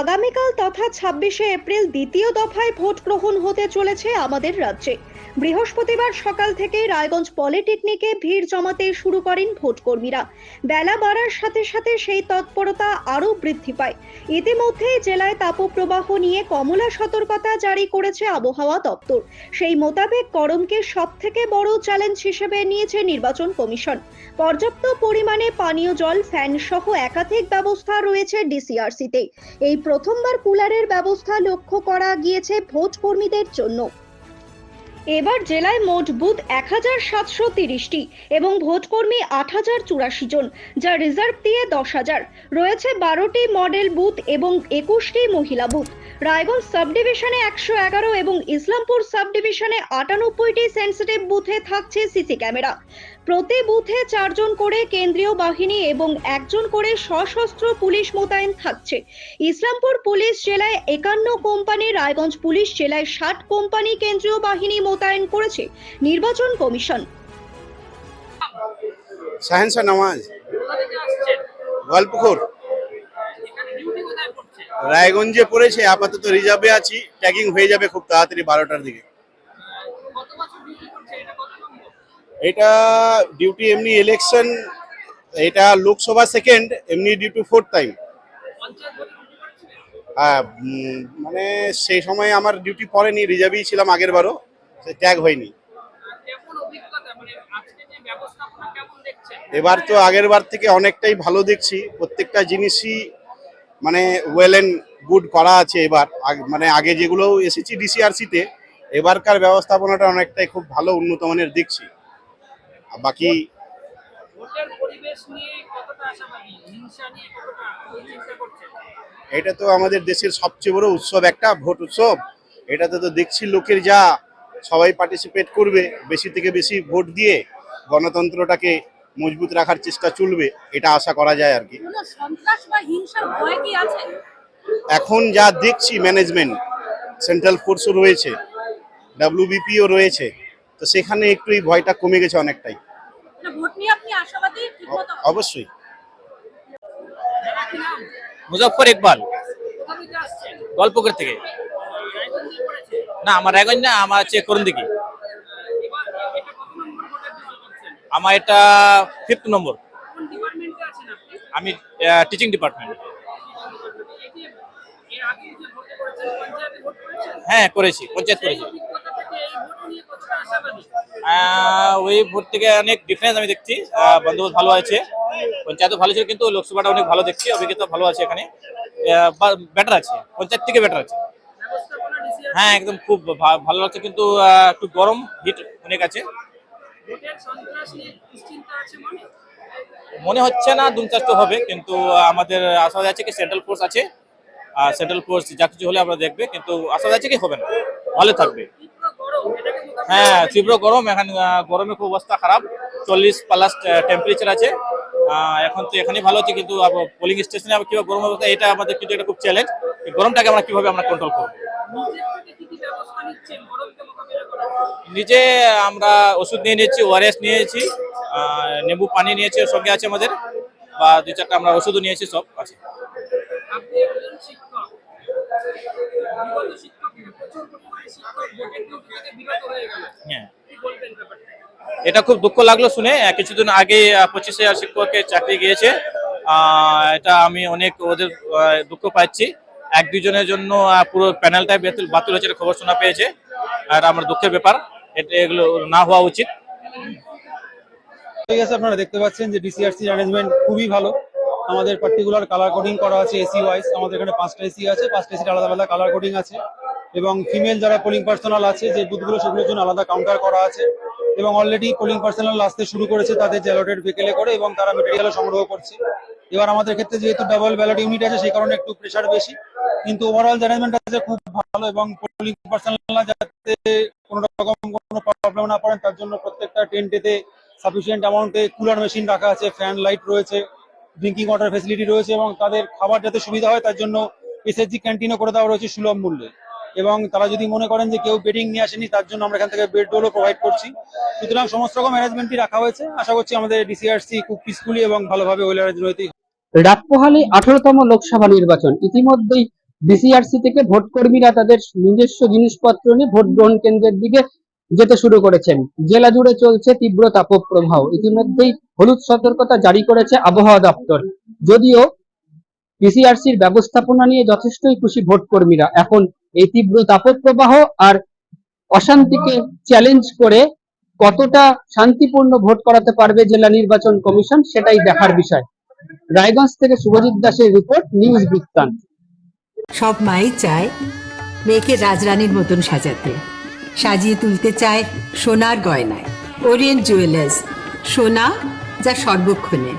আগামীকাল তথা ছাব্বিশে এপ্রিল দ্বিতীয় দফায় ভোট গ্রহণ হতে চলেছে আমাদের রাজ্যে। বৃহস্পতিবার সকাল থেকে রায়গঞ্জ পলিটেকনিকে ভিড় জমাতে শুরু করেন ভোটকর্মীরা। বেলা বাড়ার সাথে সাথে সেই তৎপরতা আরও বৃদ্ধি পায়। ইতিমধ্যেই জেলায় তাপপ্রবাহ নিয়ে কমলা সতর্কতা জারি করেছে আবহাওয়া দপ্তর। সেই মোতাবেক গরমকে সব থেকে বড় চ্যালেঞ্জ হিসেবে নিয়েছে নির্বাচন কমিশন। পর্যাপ্ত পরিমাণে পানীয় জল, ফ্যান সহ একাধিক ব্যবস্থা রয়েছে ডিসিআরসিতে। এই প্রথমবার কুলারের ব্যবস্থা লক্ষ্য করা গিয়েছে ভোট কর্মীদের জন্য। এবার জেলায় মোট বুথ এক হাজার সাতশো তিরিশটি এবং ভোটকর্মী আট হাজার চুরাশি জন, যা রিজার্ভ দিয়ে দশ হাজার। রয়েছে বারোটি মডেল বুথ এবং একুশটি মহিলা বুথ। রায়গঞ্জ সাব ডিভিশনে একশো এগারো এবং ইসলামপুর সাব ডিভিশনে আটানব্বইটি সেন্সিটিভ বুথে থাকছে সিসি ক্যামেরা। প্রতি বুথে চারজন করে কেন্দ্রীয় বাহিনী এবং একজন করে সশস্ত্র পুলিশ মোতায়েন থাকছে। ইসলামপুর পুলিশ জেলায় একান্ন কোম্পানি, রায়গঞ্জ পুলিশ জেলায় ষাট কোম্পানি কেন্দ্রীয় বাহিনী মোতায়েন করেছে নির্বাচন কমিশন। সাহেন্সা নামাজ। গল্পখোর রায়গঞ্জে পড়েছে, আপাতত রিজার্ভে আছি ট্যাগিং হয়ে যাবে খুব তাড়াতাড়ি বারোটার দিকে কত বছর ডিউটি করছে এটা কত নম্বর এটা ডিউটি এমনি ইলেকশন এটা লোকসভা সেকেন্ড এমনি ডিউটি ফোর্থ টাইম হ্যাঁ মানে সেই সময় আমার ডিউটি পড়েনি রিজার্ভেই ছিলাম আগের বারও, সে ট্যাগ হয়নি। এবার তো আগের বার থেকে অনেকটাই ভালো দেখছি, প্রত্যেকটা জিনিসই মানে ওয়েল অ্যান্ড গুড করা আছে এবার। মানে আগে যেগুলো এসেছি ডিসিআরসিতে এবারকার ব্যবস্থাপনাটা অনেকটাই খুব ভালো, উন্নত মানের দেখছি। বাকি এটা তো আমাদের দেশের সবচেয়ে বড় উৎসব একটা ভোট উৎসব। এটাতে তো দেখছি লোকের যা সবাই পার্টিসিপেট করবে বেশি থেকে বেশি ভোট দিয়ে গণতন্ত্রটাকে মজবুত রাখার চেষ্টা চলবে এটা আশা করা যায় আর কি। কোনো সন্ত্রাস বা হিংসার ভয় কি আছে? এখন যা দেখছি ম্যানেজমেন্ট সেন্ট্রাল ফোর্সও রয়েছে ডাব্লিউবিপিও রয়েছে তো সেখানে একটু এই ভয়টা কমে গেছে অনেকটাই। ভোট নিয়ে আপনি আশাবাদী ঠিক অ- মতো অবশ্যই। মুজফর ইকবাল। গল্পকর থেকে না আমার রায়গঞ্জ না আমার হচ্ছে করুন দিকে আমার এটা ফিফথ নম্বর। কোন ডিপার্টমেন্টে আমি টিচিং ডিপার্টমেন্ট হ্যাঁ করেছি পঞ্চায়েত করেছি অভিজ্ঞতা থেকে এই ভোট নিয়ে কতটা আশাবাদী আহ, ওই ভোট থেকে অনেক ডিফারেন্স আমি দেখছি। বন্দোবস্ত ভালো আছে। পঞ্চায়েতও ভালো ছিল, কিন্তু লোকসভাটা অনেক ভালো দেখছি অভিজ্ঞতা ভালো আছে এখানে। বেটার আছে, পঞ্চায়েত থেকে বেটার আছে। হ্যাঁ একদম খুব ভালো লাগছে, কিন্তু একটু গরম হিট অনেক আছে। মনে মনে হচ্ছে না, দুমচাষ তো হবে, কিন্তু আমাদের আশা আছে কি সেন্ট্রাল ফোর্স আছে। আর সেন্ট্রাল ফোর্স যা কিছু হলে আমরা দেখবে, কিন্তু আশা আছে কি হবে না। ভালো থাকবে। হ্যাঁ তীব্র গরম। এখন গরমে খুব অবস্থা খারাপ। চল্লিশ প্লাস টেম্পারেচার আছে। এখন তো এখানেই ভালো আছে কিন্তু পোলিং স্টেশনে আবার কীভাবে গরম অবস্থা, এটা আমাদের কিন্তু এটা খুব চ্যালেঞ্জ গরমটাকে আমরা কীভাবে আমরা কন্ট্রোল করব? নিজে আমরা ওষুধ নিয়ে নিয়েছি ওআরএস নিয়েছি নেবু পানি নিয়েছি সঙ্গে আছে আমাদের। বা দু চারটা আমরা ওষুধও নিয়েছি, সব আছে আপনি একজন শিক্ষক বিগত শিক্ষকের প্রচুর পরিমাণে শিক্ষক ভোটের ডিউটি থেকে বিরত হয়ে গেল হ্যাঁ কি বলবেন ব্যাপারটা এটা খুব দুঃখ লাগল শুনে। কিছুদিন আগে পঁচিশ হাজার শিক্ষকের চাকরি গিয়েছে। এটা আমি অনেক ওদের দুঃখ পাচ্ছি। এক দুজনের জন্য পুরো প্যানেলটাই বাতিল বাতিল হয়েছে খবর শোনা পেয়েছে। আর আমার দুঃখের ব্যাপার, এটা এগুলো না হওয়া উচিত। ঠিক আছে, আপনারা দেখতে পাচ্ছেন যে ডিসিআরসি ম্যানেজমেন্ট খুবই ভালো। আমাদের পার্টিকুলার কালার কোডিং করা আছে এসি ওয়াইজ আমাদের এখানে পাঁচটা এসি আছে, পাঁচটা এসির আলাদা আলাদা কালার কোডিং আছে। এবং ফিমেল যারা পোলিং পার্সোনাল আছে, যে বুথগুলো সেগুলোর জন্য আলাদা কাউন্টার করা আছে। এবং অলরেডি পোলিং পার্সোনাল আসতে শুরু করেছে তাদের জ্যালোটেড ভেকেলে করে এবং তারা মেটেরিয়ালও সংগ্রহ করছে। এবার আমাদের ক্ষেত্রে যেহেতু ডাবল ব্যালট ইউনিট আছে, সেই কারণে একটু প্রেশার বেশি। কিন্তু ওভারঅল ম্যানেজমেন্ট আছে, খুব ভালো এবং পোলিং পার্সোনাল যাতে কোনো রকম কোনো প্রবলেম না পড়েন, তার জন্য প্রত্যেকটা টেন্টেতে সাফিসিয়েন্ট অ্যামাউন্টে কুলার মেশিন রাখা আছে ফ্যান লাইট রয়েছে ড্রিঙ্কিং ওয়াটার ফেসিলিটি রয়েছে এবং তাদের খাবার যাতে সুবিধা হয়, তার জন্য এসএসজি ক্যান্টিনও করে দেওয়া রয়েছে সুলভ মূল্যে। এবং তারা যদি মনে করেন যে কেউ বেডিং নিয়ে আসেনি, তার জন্য আমরা এখান থেকে বেড রোলও প্রোভাইড করছি। সুতরাং সমস্ত রকম ম্যানেজমেন্টই রাখা হয়েছে। আশা করছি আমাদের ডিসিআরসি খুব পিসফুলি এবং ভালোভাবে ওয়েলার রয়েছে রাতপোহালি আঠারোতম লোকসভা নির্বাচন। ইতিমধ্যেই ডিসিআরসি থেকে ভোট কর্মীরা তাদের নিজস্ব জিনিসপত্র নিয়ে ভোট গ্রহণ কেন্দ্রের দিকে যেতে শুরু করেছেন। জেলা জুড়ে চলছে তীব্র তাপপ্রবাহ। ইতিমধ্যেই হলুদ সতর্কতা জারি করেছে আবহাওয়া দপ্তর। যদিও পিসিআরসির ব্যবস্থাপনা নিয়ে যথেষ্টই খুশি ভোট কর্মীরা এখন এই তীব্র তাপপ্রবাহ আর অশান্তিকে চ্যালেঞ্জ করে কতটা শান্তিপূর্ণ ভোট করাতে পারবে জেলা নির্বাচন কমিশন সেটাই দেখার বিষয়। রায়গঞ্জ থেকে শুভজিৎ দাসের রিপোর্ট, নিউজ বৃত্তান্ত সব মাই চায় মেয়েকে রাজরানীর মতন সাজাতে। সাজিয়ে তুলতে চায় সোনার গয়নায়। ওরিয়েন্ট জুয়েলার্স, সোনা যা সর্বক্ষণের।